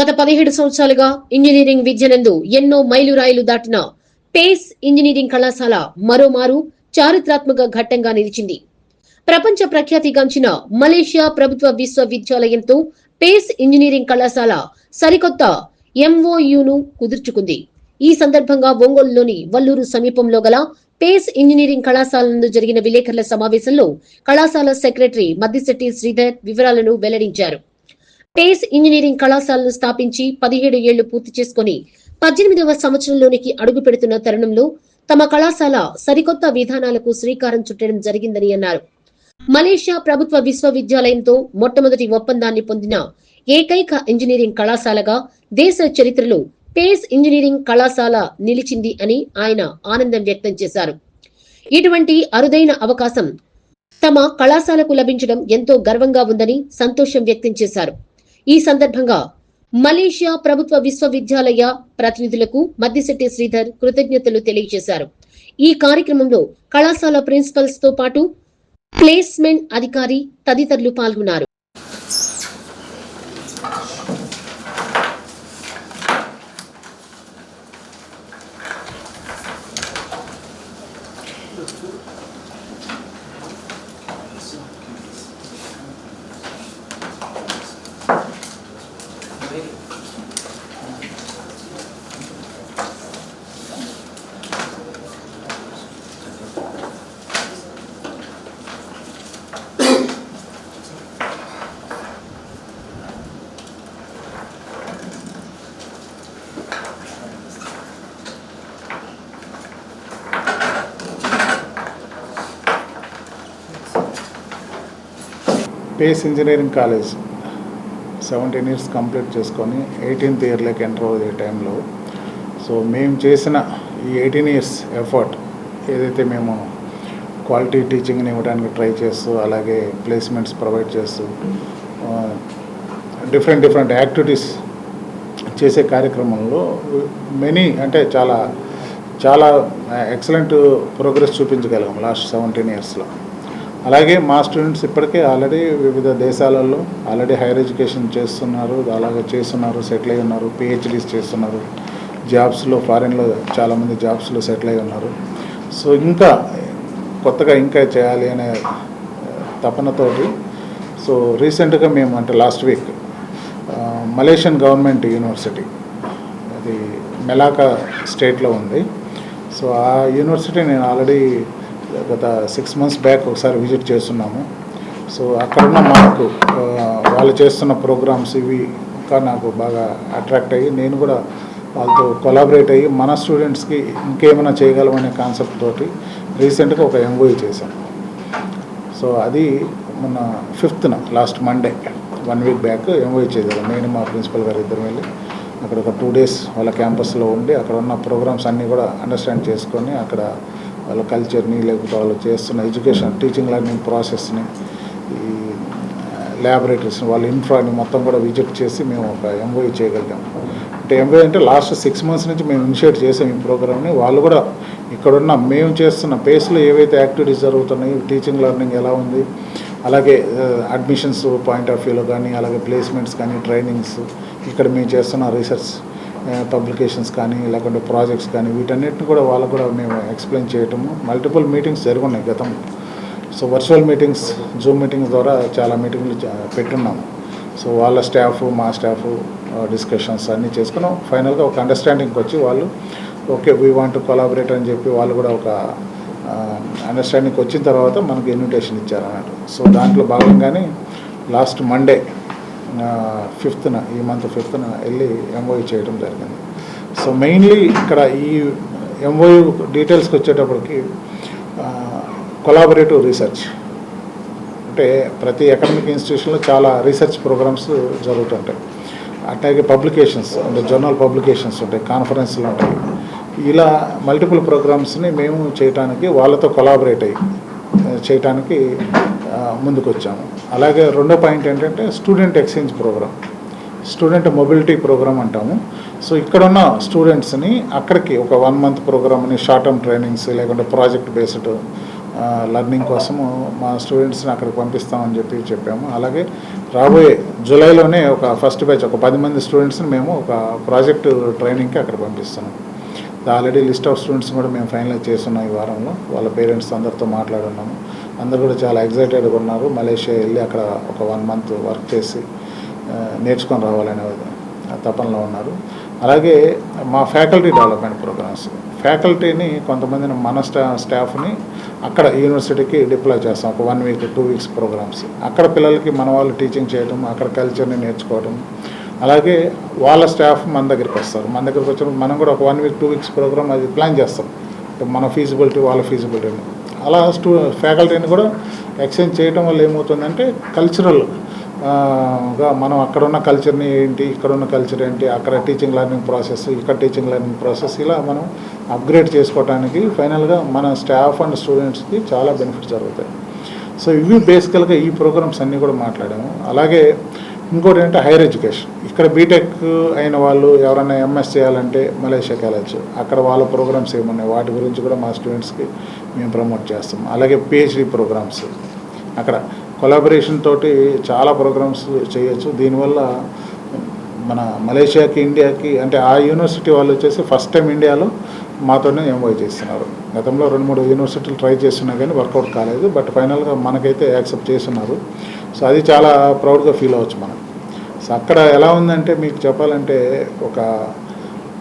గత పదిహేడు సంవత్సరాలుగా ఇంజనీరింగ్ విద్యనందు ఎన్నో మైలురాయిలు దాటిన పేస్ ఇంజనీరింగ్ కళాశాల మరోమారు చారిత్రాత్మక ఘట్టంగా నిలిచింది. ప్రపంచ ప్రఖ్యాతిగాంచిన మలేషియా ప్రభుత్వ విశ్వవిద్యాలయంతో పేస్ ఇంజనీరింగ్ కళాశాల సరికొత్త ఎంఓయును కుదుర్చుకుంది. ఈ సందర్భంగా ఒంగోలులోని వల్లూరు సమీపంలో గల పేస్ ఇంజనీరింగ్ కళాశాల నందు జరిగిన విలేకరుల సమావేశంలో కళాశాల సెక్రటరీ మద్దిశెట్టి శ్రీధర్ వివరాలను వెల్లడించారు. పేస్ ఇంజనీరింగ్ కళాశాలను స్థాపించి పదిహేడు ఏళ్ళు పూర్తి చేసుకుని పద్దెనిమిదవ సంవత్సరంలోనికి అడుగు పెడుతున్న తరుణంలో తమ కళాశాల సరికొత్త విధానాలకు శ్రీకారం చుట్టడం జరిగిందని అన్నారు. మలేషియా ప్రభుత్వ విశ్వవిద్యాలయంతో మొట్టమొదటి ఒప్పందాన్ని పొందిన ఏకైక ఇంజనీరింగ్ కళాశాలగా దేశ చరిత్రలో పేస్ ఇంజనీరింగ్ కళాశాల నిలిచింది అని ఆయన ఆనందం వ్యక్తం చేశారు. ఇటువంటి అరుదైన అవకాశం తమ కళాశాలకు లభించడం ఎంతో గర్వంగా ఉందని సంతోషం వ్యక్తం చేశారు. ఈ సందర్భంగా మలేషియా ప్రభుత్వ విశ్వవిద్యాలయ ప్రతినిధులకు మద్దిశెట్టి శ్రీధర్ కృతజ్ఞతలు తెలియజేశారు. ఈ కార్యక్రమంలో కళాశాల ప్రిన్సిపల్స్తో పాటు ప్లేస్మెంట్ అధికారి తదితరులు పాల్గొన్నారు. Space engineering college. Seventeen years complete చేసుకొని ఎయిటీన్త్ ఇయర్లోకి ఎంటర్ అయ్యే టైంలో. సో మేము చేసిన ఈ ఎయిటీన్ ఇయర్స్ ఎఫర్ట్ ఏదైతే మేము క్వాలిటీ టీచింగ్ని ఇవ్వడానికి ట్రై చేస్తూ అలాగే ప్లేస్మెంట్స్ ప్రొవైడ్ చేస్తూ డిఫరెంట్ డిఫరెంట్ యాక్టివిటీస్ చేసే కార్యక్రమంలో మెనీ అంటే చాలా చాలా ఎక్సలెంట్ ప్రోగ్రెస్ చూపించగలిగాం లాస్ట్ సెవెంటీన్ ఇయర్స్లో. అలాగే మా స్టూడెంట్స్ ఇప్పటికే ఆల్రెడీ వివిధ దేశాలలో ఆల్రెడీ హైయర్ ఎడ్యుకేషన్ చేస్తున్నారు అలాగే చేస్తున్నారు సెటిల్ అయి ఉన్నారు పిహెచ్డీస్ చేస్తున్నారు. జాబ్స్లో ఫారిన్లో చాలామంది జాబ్స్లో సెటిల్ అయి ఉన్నారు. సో ఇంకా కొత్తగా ఇంకా చేయాలి అనే తపనతోటి సో రీసెంట్గా మేము అంటే last week Malaysian government university అది మెలాకా స్టేట్లో ఉంది. సో ఆ యూనివర్సిటీ నేను ఆల్రెడీ గత సిక్స్ మంత్స్ బ్యాక్ ఒకసారి విజిట్ చేస్తున్నాము. సో అక్కడున్న మాకు వాళ్ళు చేస్తున్న ప్రోగ్రామ్స్ ఇవి ఇంకా నాకు బాగా అట్రాక్ట్ అయ్యి నేను కూడా వాళ్ళతో కొలాబరేట్ అయ్యి మన స్టూడెంట్స్కి ఇంకేమైనా చేయగలమనే కాన్సెప్ట్ తోటి రీసెంట్గా ఒక ఎంఓఈ చేశాను సో అది మొన్న ఫిఫ్త్న last Monday one week back MOE చేశాను నేను మా ప్రిన్సిపల్ గారు ఇద్దరు వెళ్ళి అక్కడ ఒక టూ డేస్ వాళ్ళ క్యాంపస్లో ఉండి అక్కడ ఉన్న ప్రోగ్రామ్స్ అన్నీ కూడా అండర్స్టాండ్ చేసుకొని అక్కడ వాళ్ళ కల్చర్ని లేకపోతే వాళ్ళు చేస్తున్న ఎడ్యుకేషన్ టీచింగ్ లెర్నింగ్ ప్రాసెస్ని ఈ ల్యాబొరేటరీస్ని వాళ్ళ ఇన్ఫ్రాని మొత్తం కూడా విజిట్ చేసి మేము ఒక ఎంఓఈ చేయగలిగాము అంటే ఎంఓఈ అంటే లాస్ట్ సిక్స్ మంత్స్ నుంచి మేము ఇనిషియేట్ చేసాం ఈ ప్రోగ్రామ్ని వాళ్ళు కూడా ఇక్కడున్న మేము చేస్తున్న పేస్లో ఏవైతే యాక్టివిటీస్ జరుగుతున్నాయి టీచింగ్ లెర్నింగ్ ఎలా ఉంది అలాగే అడ్మిషన్స్ పాయింట్ ఆఫ్ వ్యూలో కానీ అలాగే ప్లేస్మెంట్స్ కానీ ట్రైనింగ్స్ ఇక్కడ మేము చేస్తున్న రీసెర్చ్ పబ్లికేషన్స్ కానీ లేకుంటే ప్రాజెక్ట్స్ కానీ వీటన్నిటిని కూడా వాళ్ళకు కూడా మేము ఎక్స్ప్లెయిన్ చేయటము. మల్టిపుల్ మీటింగ్స్ జరుగున్నాయి గతం. So virtual meetings Zoom meetings ద్వారా చాలా మీటింగ్లు పెట్టున్నాము సో వాళ్ళ స్టాఫ్ మా స్టాఫ్ డిస్కషన్స్ అన్నీ చేసుకున్నాం. ఫైనల్గా ఒక అండర్స్టాండింగ్కి వచ్చి వాళ్ళు ఓకే వీ వాంట్ కొలాబరేట్ అని చెప్పి వాళ్ళు కూడా ఒక అండర్స్టాండింగ్కి వచ్చిన తర్వాత మనకు ఇన్విటేషన్ ఇచ్చారు అన్నట్టు సో దాంట్లో భాగంగానే లాస్ట్ మండే ఫిఫ్త్న ఈ మంత్ ఫిఫ్త్న వెళ్ళి ఎంఓయూ చేయడం జరిగింది. సో మెయిన్లీ ఇక్కడ ఈ ఎంఓయూ డీటెయిల్స్కి వచ్చేటప్పటికి కొలాబరేటివ్ రీసెర్చ్ అంటే ప్రతి అకాడమిక్ ఇన్స్టిట్యూషన్లో చాలా రీసెర్చ్ ప్రోగ్రామ్స్ జరుగుతుంటాయి. అట్లాగే పబ్లికేషన్స్ అంటే జర్నల్ పబ్లికేషన్స్ ఉంటాయి కాన్ఫరెన్స్లు ఉంటాయి. ఇలా మల్టిపుల్ ప్రోగ్రామ్స్ని మేము చేయటానికి వాళ్ళతో కొలాబరేట్ అయ్యి చేయటానికి ముందుకొచ్చాము. అలాగే రెండో పాయింట్ ఏంటంటే student exchange program. Student mobility program అంటాము. సో ఇక్కడ ఉన్న స్టూడెంట్స్ని అక్కడికి ఒక వన్ మంత్ ప్రోగ్రామ్ని షార్ట్ టర్మ్ ట్రైనింగ్స్ లేకుంటే ప్రాజెక్ట్ బేస్డ్ లర్నింగ్ కోసము మా స్టూడెంట్స్ని అక్కడికి పంపిస్తామని చెప్పి చెప్పాము. అలాగే రాబోయే జూలైలోనే ఒక ఫస్ట్ బ్యాచ్ ఒక పది మంది స్టూడెంట్స్ని మేము ఒక ప్రాజెక్ట్ ట్రైనింగ్కి అక్కడ పంపిస్తున్నాం. ఆల్రెడీ లిస్ట్ ఆఫ్ స్టూడెంట్స్ కూడా మేము ఫైనలైజ్ చేస్తున్నాం ఈ వారంలో. వాళ్ళ పేరెంట్స్ అందరితో మాట్లాడున్నాము. అందరూ కూడా చాలా ఎగ్జైటెడ్గా ఉన్నారు. మలేషియా వెళ్ళి అక్కడ ఒక వన్ మంత్ వర్క్ చేసి నేర్చుకొని రావాలనే తపనలో ఉన్నారు. అలాగే మా ఫ్యాకల్టీ డెవలప్మెంట్ ప్రోగ్రామ్స్ ఫ్యాకల్టీని కొంతమందిని మన స్టా స్టాఫ్ని అక్కడ యూనివర్సిటీకి డిప్లాయ్ చేస్తాం. ఒక one week two weeks programs అక్కడ పిల్లలకి మన వాళ్ళు టీచింగ్ చేయడం అక్కడ కల్చర్ని నేర్చుకోవడం అలాగే వాళ్ళ స్టాఫ్ మన దగ్గరికి వస్తారు. మన దగ్గరికి వచ్చినప్పుడు మనం కూడా ఒక one week two weeks program అది ప్లాన్ చేస్తాం. మన ఫీజిబిలిటీ వాళ్ళ ఫీజిబిలిటీ అలా స్టూ ఫ్యాకల్టీని కూడా ఎక్స్చేంజ్ చేయడం వల్ల ఏమవుతుందంటే కల్చరల్గా మనం అక్కడ ఉన్న కల్చర్ని ఏంటి ఇక్కడ ఉన్న కల్చర్ ఏంటి అక్కడ టీచింగ్ లెర్నింగ్ ప్రాసెస్ ఇక్కడ టీచింగ్ లెర్నింగ్ ప్రాసెస్ ఇలా మనం అప్గ్రేడ్ చేసుకోవడానికి ఫైనల్గా మన స్టాఫ్ అండ్ స్టూడెంట్స్కి చాలా బెనిఫిట్ జరుగుతాయి. సో ఇవి బేసికల్గా ఈ ప్రోగ్రామ్స్ అన్నీ కూడా మాట్లాడాము. అలాగే ఇంకోటి ఏంటంటే హైయర్ ఎడ్యుకేషన్. ఇక్కడ బీటెక్ అయిన వాళ్ళు ఎవరైనా ఎంఎస్ చేయాలంటే మలేషియాకి వెళ్ళచ్చు అక్కడ వాళ్ళ ప్రోగ్రామ్స్ ఏమున్నాయి? వాటి గురించి కూడా మా స్టూడెంట్స్కి మేము ప్రమోట్ చేస్తాం. అలాగే పిహెచ్డి ప్రోగ్రామ్స్. అక్కడ కొలాబరేషన్ తోటి చాలా ప్రోగ్రామ్స్ చేయొచ్చు. దీనివల్ల మన మలేషియాకి ఇండియాకి అంటే ఆ యూనివర్సిటీ వాళ్ళు వచ్చేసి ఫస్ట్ టైం ఇండియాలో మాతోనే ఎంవై చేస్తున్నారు. గతంలో రెండు మూడు యూనివర్సిటీలు ట్రై చేస్తున్నా కానీ వర్కౌట్ కాలేదు. బట్ ఫైనల్గా మనకైతే యాక్సెప్ట్ చేస్తున్నారు. సో అది చాలా ప్రౌడ్గా ఫీల్ అవ్వచ్చు మనం. సో అక్కడ ఎలా ఉందంటే మీకు చెప్పాలంటే ఒక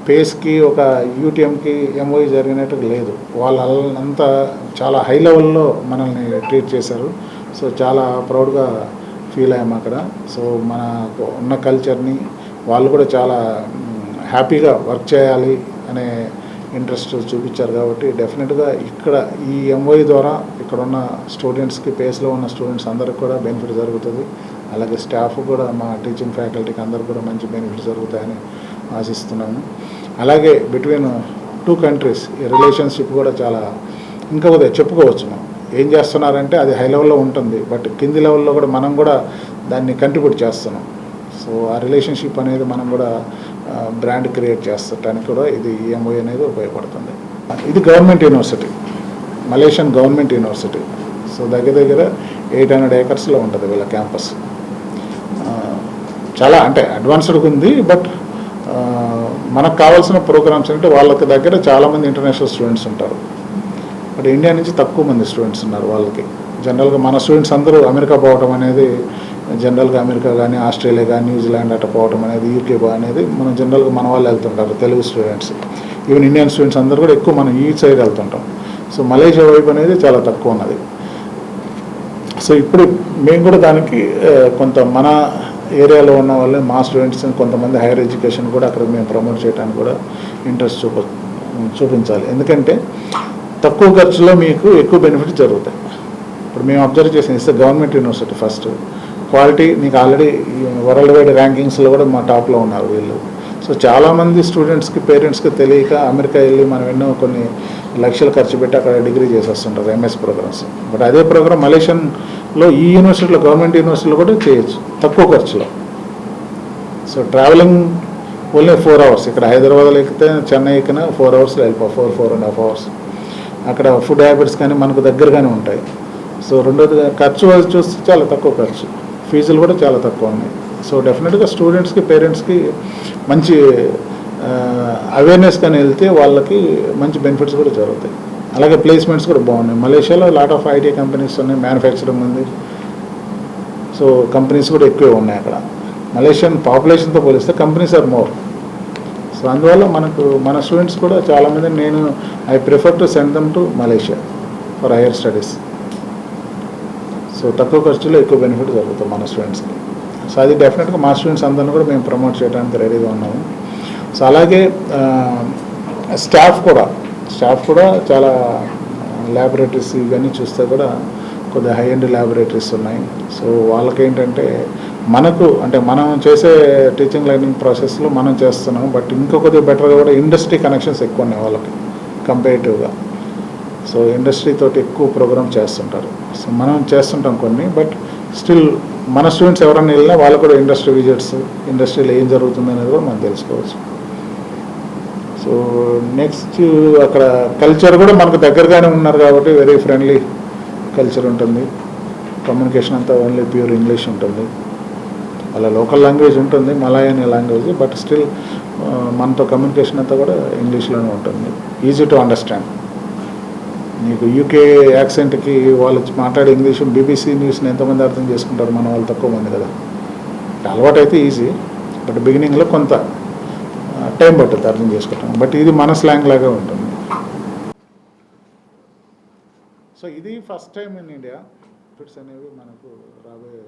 పేస్కి ఒక యూటీఎంకి ఎంఓఈ జరిగినట్టు లేదు. వాళ్ళంతా చాలా హై లెవెల్లో మనల్ని ట్రీట్ చేశారు. సో చాలా ప్రౌడ్గా ఫీల్ అయ్యాము అక్కడ. సో మన ఉన్న కల్చర్ని వాళ్ళు కూడా చాలా హ్యాపీగా వర్క్ చేయాలి అనే ఇంట్రెస్ట్ చూపించారు కాబట్టి డెఫినెట్గా ఇక్కడ ఈ ఎంఓఈ ద్వారా ఇక్కడ ఉన్న స్టూడెంట్స్కి పేస్లో ఉన్న స్టూడెంట్స్ అందరికి కూడా బెనిఫిట్ జరుగుతుంది. అలాగే స్టాఫ్ కూడా మా టీచింగ్ ఫ్యాకల్టీకి అందరు కూడా మంచి బెనిఫిట్ జరుగుతాయని ఆశిస్తున్నాము. అలాగే బిట్వీన్ టూ కంట్రీస్ ఈ రిలేషన్షిప్ కూడా చాలా ఇంకా కొద్దిగా చెప్పుకోవచ్చు మనం. ఏం చేస్తున్నారంటే అది హై లెవెల్లో ఉంటుంది బట్ కింది లెవెల్లో కూడా మనం కూడా దాన్ని కంట్రిబ్యూట్ చేస్తున్నాం. సో ఆ రిలేషన్షిప్ అనేది మనం కూడా బ్రాండ్ క్రియేట్ చేస్తానికి కూడా ఇది ఈఎంఓ అనేది ఉపయోగపడుతుంది. ఇది government university Malaysian government university so దగ్గర దగ్గర ఎయిట్ హండ్రెడ్ ఏకర్స్లో ఉంటుంది వీళ్ళ క్యాంపస్ చాలా అంటే అడ్వాన్స్డ్గా ఉంది బట్ మనకు కావాల్సిన ప్రోగ్రామ్స్ అంటే వాళ్ళకి దగ్గర చాలామంది ఇంటర్నేషనల్ స్టూడెంట్స్ ఉంటారు. బట్ ఇండియా నుంచి తక్కువ మంది స్టూడెంట్స్ ఉన్నారు వాళ్ళకి. జనరల్గా మన స్టూడెంట్స్ అందరూ అమెరికా పోవటం అనేది జనరల్గా అమెరికా కానీ ఆస్ట్రేలియా కానీ న్యూజిలాండ్ అట్లా పోవటం అనేది యూకే అనేది మనం జనరల్గా మన వాళ్ళు వెళ్తుంటారు Telugu students. Even Indian students అందరూ కూడా ఎక్కువ మనం ఈ సైడ్ వెళ్తుంటాం. సో మలేషియా వైపు అనేది చాలా తక్కువ ఉన్నది. సో ఇప్పుడు మేము కూడా దానికి కొంత మన ఏరియాలో ఉన్న వాళ్ళే మా స్టూడెంట్స్ కొంతమంది హైయర్ ఎడ్యుకేషన్ కూడా అక్కడ మేము ప్రమోట్ చేయడానికి కూడా ఇంట్రెస్ట్ చూప చూపించాలి. ఎందుకంటే తక్కువ ఖర్చులో మీకు ఎక్కువ బెనిఫిట్ జరుగుతాయి. ఇప్పుడు మేము అబ్జర్వ్ చేసిన ఇస్తే గవర్నమెంట్ యూనివర్సిటీ ఫస్ట్ క్వాలిటీ మీకు ఆల్రెడీ వరల్డ్ వైడ్ ర్యాంకింగ్స్లో కూడా మా టాప్లో ఉన్నారు వీళ్ళు. సో చాలామంది స్టూడెంట్స్కి పేరెంట్స్కి తెలియక అమెరికా వెళ్ళి మనం ఎన్నో కొన్ని లక్షలు ఖర్చు పెట్టి అక్కడ డిగ్రీ చేసేస్తుంటారు ఎంఎస్ ప్రోగ్రామ్స్ బట్ అదే ప్రోగ్రామ్ మలేషియన్లో ఈ యూనివర్సిటీలో గవర్నమెంట్ యూనివర్సిటీలో కూడా చేయొచ్చు తక్కువ ఖర్చులో. So traveling only four hours ఇక్కడ హైదరాబాద్లో ఎక్కితే చెన్నై ఎక్కినా ఫోర్ అవర్స్లో వెళ్ళిపో four four and half hours అక్కడ ఫుడ్ హ్యాబిట్స్ కానీ మనకు దగ్గరగానే ఉంటాయి. సో రెండోది ఖర్చు చూస్తే చాలా తక్కువ ఖర్చు. ఫీజులు కూడా చాలా తక్కువ ఉన్నాయి. సో డెఫినెట్గా స్టూడెంట్స్కి పేరెంట్స్కి మంచి అవేర్నెస్ కానీ వెళ్తే వాళ్ళకి మంచి బెనిఫిట్స్ కూడా జరుగుతాయి. అలాగే ప్లేస్మెంట్స్ కూడా బాగున్నాయి. మలేషియాలో లాట్ ఆఫ్ ఐటీ కంపెనీస్ ఉన్నాయి. మ్యానుఫ్యాక్చరింగ్ ఉంది. సో కంపెనీస్ కూడా ఎక్కువే ఉన్నాయి అక్కడ. మలేషియన్ పాపులేషన్తో పోలిస్తే కంపెనీస్ ఆర్ మోర్ సో అందువల్ల మనకు మన స్టూడెంట్స్ కూడా చాలామంది నేను I prefer to send them to Malaysia for higher studies so తక్కువ ఖర్చులో ఎక్కువ బెనిఫిట్ జరుగుతుంది మన స్టూడెంట్స్కి సో అది డెఫినెట్గా మా స్టూడెంట్స్ అందరిని కూడా మేము ప్రమోట్ చేయడానికి రెడీగా ఉన్నాము. సో అలాగే స్టాఫ్ కూడా స్టాఫ్ కూడా చాలా ల్యాబొరేటరీస్ ఇవన్నీ చూస్తే కూడా కొద్దిగా హై ఎండ్ ల్యాబొరేటరీస్ ఉన్నాయి. సో వాళ్ళకి ఏంటంటే మనకు అంటే మనం చేసే టీచింగ్ లెర్నింగ్ ప్రాసెస్లో మనం చేస్తున్నాం బట్ ఇంకో కొద్దిగా బెటర్గా కూడా ఇండస్ట్రీ కనెక్షన్స్ ఎక్కువ ఉన్నాయి వాళ్ళకి కంపేరిటివ్గా సో ఇండస్ట్రీతో ఎక్కువ ప్రోగ్రామ్ చేస్తుంటారు. సో మనం చేస్తుంటాం కొన్ని బట్ స్టిల్ మన స్టూడెంట్స్ ఎవరైనా వెళ్ళినా వాళ్ళు కూడా ఇండస్ట్రీ విజిట్స్ ఇండస్ట్రీలో ఏం జరుగుతుంది అనేది కూడా మనం తెలుసుకోవచ్చు. సో నెక్స్ట్ అక్కడ కల్చర్ కూడా మనకు దగ్గరగానే ఉన్నారు కాబట్టి వెరీ ఫ్రెండ్లీ కల్చర్ ఉంటుంది. కమ్యూనికేషన్ అంతా ఓన్లీ ప్యూర్ ఇంగ్లీష్ ఉంటుంది. అలా లోకల్ లాంగ్వేజ్ ఉంటుంది మలయాళీ లాంగ్వేజ్ బట్ స్టిల్ మనతో కమ్యూనికేషన్ అంతా కూడా ఇంగ్లీష్లోనే ఉంటుంది. Easy to understand. నీకు యూకే యాక్సెంట్కి వాళ్ళు మాట్లాడే ఇంగ్లీష్ బీబీసీ న్యూస్ని ఎంతమంది అర్థం చేసుకుంటారు మన వాళ్ళు తక్కువ మంది కదా? అలవాటు అయితే ఈజీ బట్ బిగినింగ్లో కొంత టైం పట్టుద్ది అర్థం చేసుకుంటాం బట్ ఇది మన స్లాంగ్ లాగా ఉంటుంది. సో ఇది first time in India fits అనేవి మనకు రాబోయే